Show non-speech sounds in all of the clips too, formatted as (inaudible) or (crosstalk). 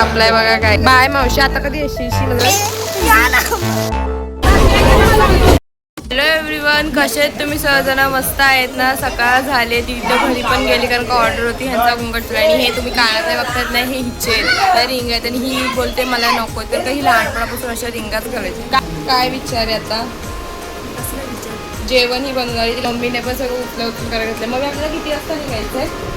बसलाय बघा काय. बाय मावशी आता कधी येशील? हॅलो एव्हरीवन कसे आहेत तुम्ही? सहजण मस्त आहेत ना? सकाळ झाले तिथं घरी पण गेली कारण का ऑर्डर होती ह्यांचा घुंगट आणि हे तुम्ही कानात नाही बघतात नाही हे हिचे तर रिंग आहेत आणि ही बोलते मला नको. तर काही लहानपणापासून अशा रिंगात करायचं. काय विचार आहे आता? जेवण ही बनवायची मम्मीने पण सगळं उचलं उचलून करायला घेतलं मग आपल्याला किती वाजता निघायचं आहे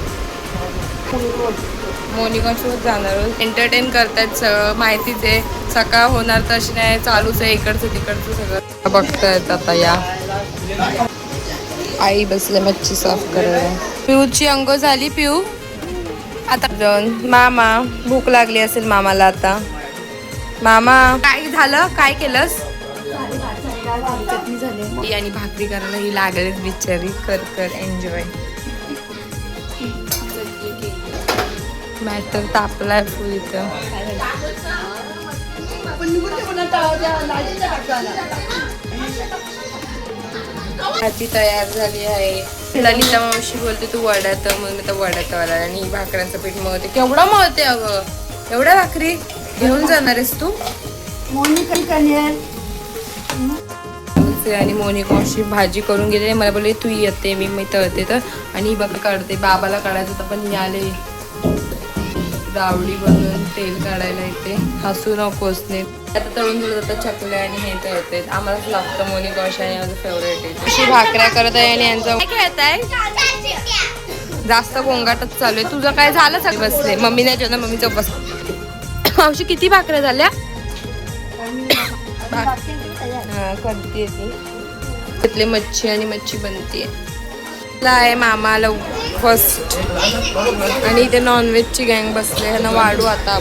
शोध जाणार एंटरटेन करतात सगळं माहितीच आहे सकाळ होणार तर नाही चालूच आहे इकडचं तिकडचं सगळं. बघतायत आता या. आई बसले मच्छी साफ करायला. पिऊची अंग झाली पिऊ. आता जाऊन. मामा भूक लागली असेल मामाला आता. मामा काय झालं? काय केलंस? आणि भाकरी करायला ही लागलीच बिचारी. कर कर एन्जॉय मॅटर तापलाय फुल इथं. भाजी तयार झाली आहे. ललिता मावशी बोलते तू वड्यात मग मी तर वड्यात आला आणि भाकऱ्यांचं पीठ मळते. केवढं मळते अगं? एवढ्या भाकरी घेऊन जाणार आहेस तू? आणि मोनिका मावशी भाजी करून गेले मला बोलले तू येते मी मी तळते तर. आणि बघ काढते. बाबाला काढायचं होतं पण मी आले रावडी बनवून तेल काढायला येते. हसू नकोस ने आता तळून दिलं जातं चकल्या आणि हे तळते आम्हालाच लागतं मोनिका मावशी आणि माझं फेवरेट आहे. अशी भाकऱ्या करत आहे आणि यांचं काय खेळत आहे जास्त गोंगाटच चालू आहे. तुझं काय झालं सगळं? बसले. मम्मी नाही जेवण मम्मी बस मावशी किती भाकऱ्या झाल्या? हा करते ती. मच्छी आणि मच्छी बनते आहे मामाला फर्स्ट आणि इथे नॉनव्हेजची गँग बसले ह्यांना वाढू आता.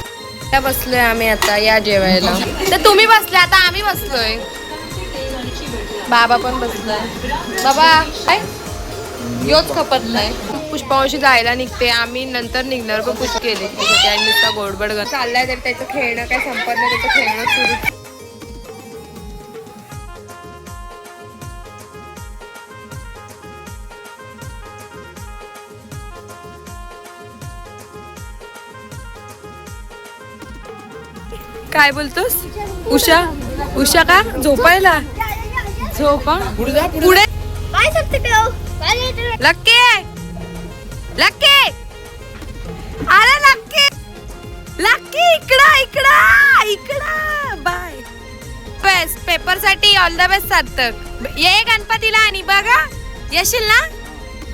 त्या बसलोय आम्ही आता या जेवायला. तर तुम्ही बसले आता आम्ही बसलोय. बाबा पण बसलाय. बाबा काय योच खपत नाही पुष्पावशी जायला निघते. आम्ही नंतर निघणार पण पुष्प केले आणि नुसता गोडबड चाललाय तर त्याचं खेळणं काय संपत नाही त्याचं खेळणं सुरू काय बोलतोस? उषा? उषा का? झोपायला? झोपा पुढे लक्के! लक्के! अरे लक्के! लक्की इकडं इकडं इकडं. बाय. बेस्ट पेपरसाठी ऑल द बेस्ट सार्थक. ये गणपतीला आणि बघा येशील ना?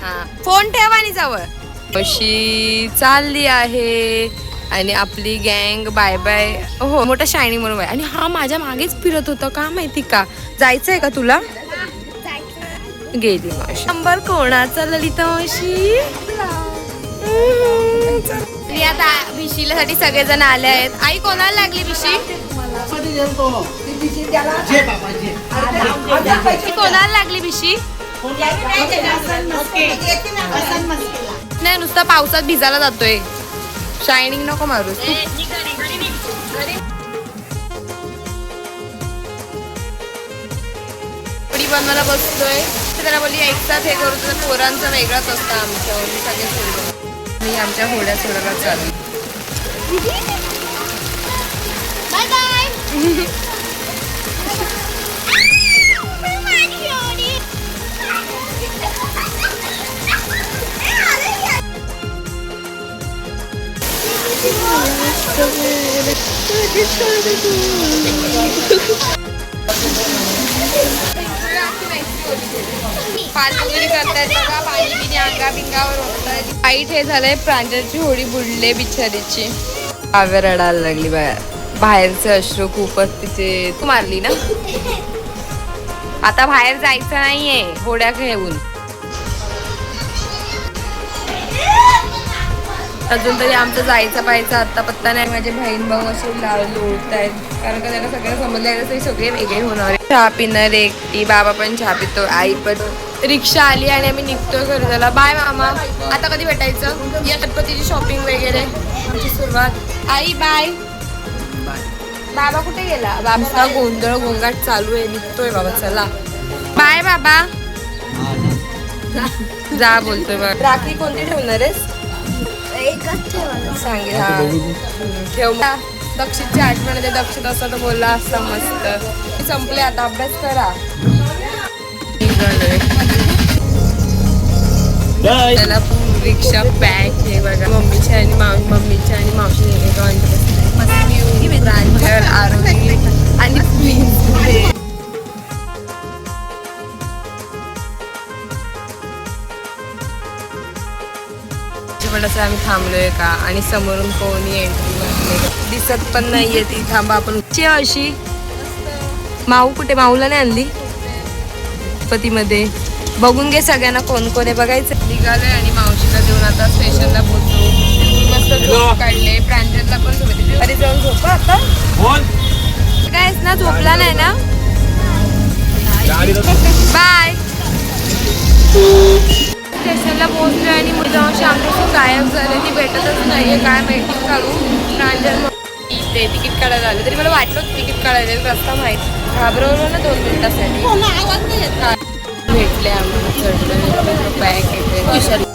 हा. फोन ठेवा आणि जवळ अशी चालली आहे. आणि आपली गँग बाय बाय. हो मोठा शायनिंग म्हणून आणि हा माझ्या मागेच फिरत होता का माहिती का? जायचंय का तुला? गेली मावशी. नंबर कोणाचा ललिता मावशी? आता भिशीला सगळेजण आले आहेत. आई कोणाला लागली भिशी? ती कोणाला लागली भिशी? नाही नुसता पावसात भिजायला जातोय. शायनिंग नको कढी बनवायला बसलोय तर त्याला बोलली एकसाथ हे करू तर पोरांचं वेगळंच असतं आमच्यावर सगळे सोडलं मी आमच्या होड्या सोडायला चालू (laughs) (laughs) पाणीपुरी करतायत बघा पाणी बिणी अंगा बिंगावर होत वाईट हे झालंय प्रांजलची होडी बुडले बिचारीची. काव्य रडायला लागली बाहेर बाहेरचे अश्रू खूपच तिचे तू मारली ना. (laughs) आता बाहेर जायचं नाहीये होड्या घेऊन. अजून तरी आमचं जायचं पाहायचं आत्ता पत्ता नाही. माझे बहीण भाऊ असे लोळत आहेत कारण का त्यांना सगळं समजलं तरी सगळे वेगळे होणार आहे. चहा पिणार एकटी बाबा पण चहा पितो आई पण. रिक्षा आली आणि आम्ही निघतोय खरेदीला बाय मामा. आता कधी भेटायचं? या गणपतीची शॉपिंग वगैरे. आमची सुरुवात. आई बाय. बाबा कुठे गेला? बाबा गोंधळ गोंगाट चालू आहे. निघतोय बाबा चला. बाय बाबा. जा बोलतोय बाबा. राखी कोणती ठेवणार आहेस? एकच ठेवायला सांगे हा ठेव दक्षितची आठवण येते दक्षित असता तर बोलला असता मस्त. संपले आता अभ्यास करा. त्याला रिक्षा पॅक हे बघा. मम्मीची आणि माव मम्मीची आणि मावशी प्रांजल आरोही आणि असं आम्ही थांबलोय का? आणि समोरून कोणी एंट्री दिसत पण नाहीये ती. थांबा आपण ची अशी. माऊ कुठे? माऊला नाही आणली? गणपतीमध्ये बघून घे सगळ्यांना कोण कोण आहे. बघायचं. निघालोय आणि मावशीला देऊन आता स्टेशनला पोहोचू मस्त झोप काढले. प्रांजलला पण. अरे जाऊन झोपा आता. काय ना? झोपला नाही ना? (laughs) बाय. स्टेशनला पोहोचलोय आणि मुली जाऊन गायब भेटतच नाहीये काय माहिती काढू. प्रांजल ते तिकीट काढायला आलं. तरी मला वाटलं होतं तिकीट काढायला रस्ता माहिती. घाबरवलं ना दोन मिनिटासाठी. भेटले आम्हाला चढलं बॅग येते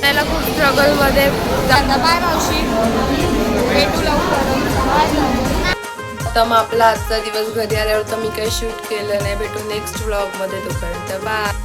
त्याला खूप स्ट्रगलमध्ये जाता. बाय मावशी. भेटू लवकर. आता मग आपला आजचा दिवस घरी आल्यावर तर मी काही शूट केलं नाही. भेटू नेक्स्ट व्लॉगमध्ये तोपर्यंत. बाय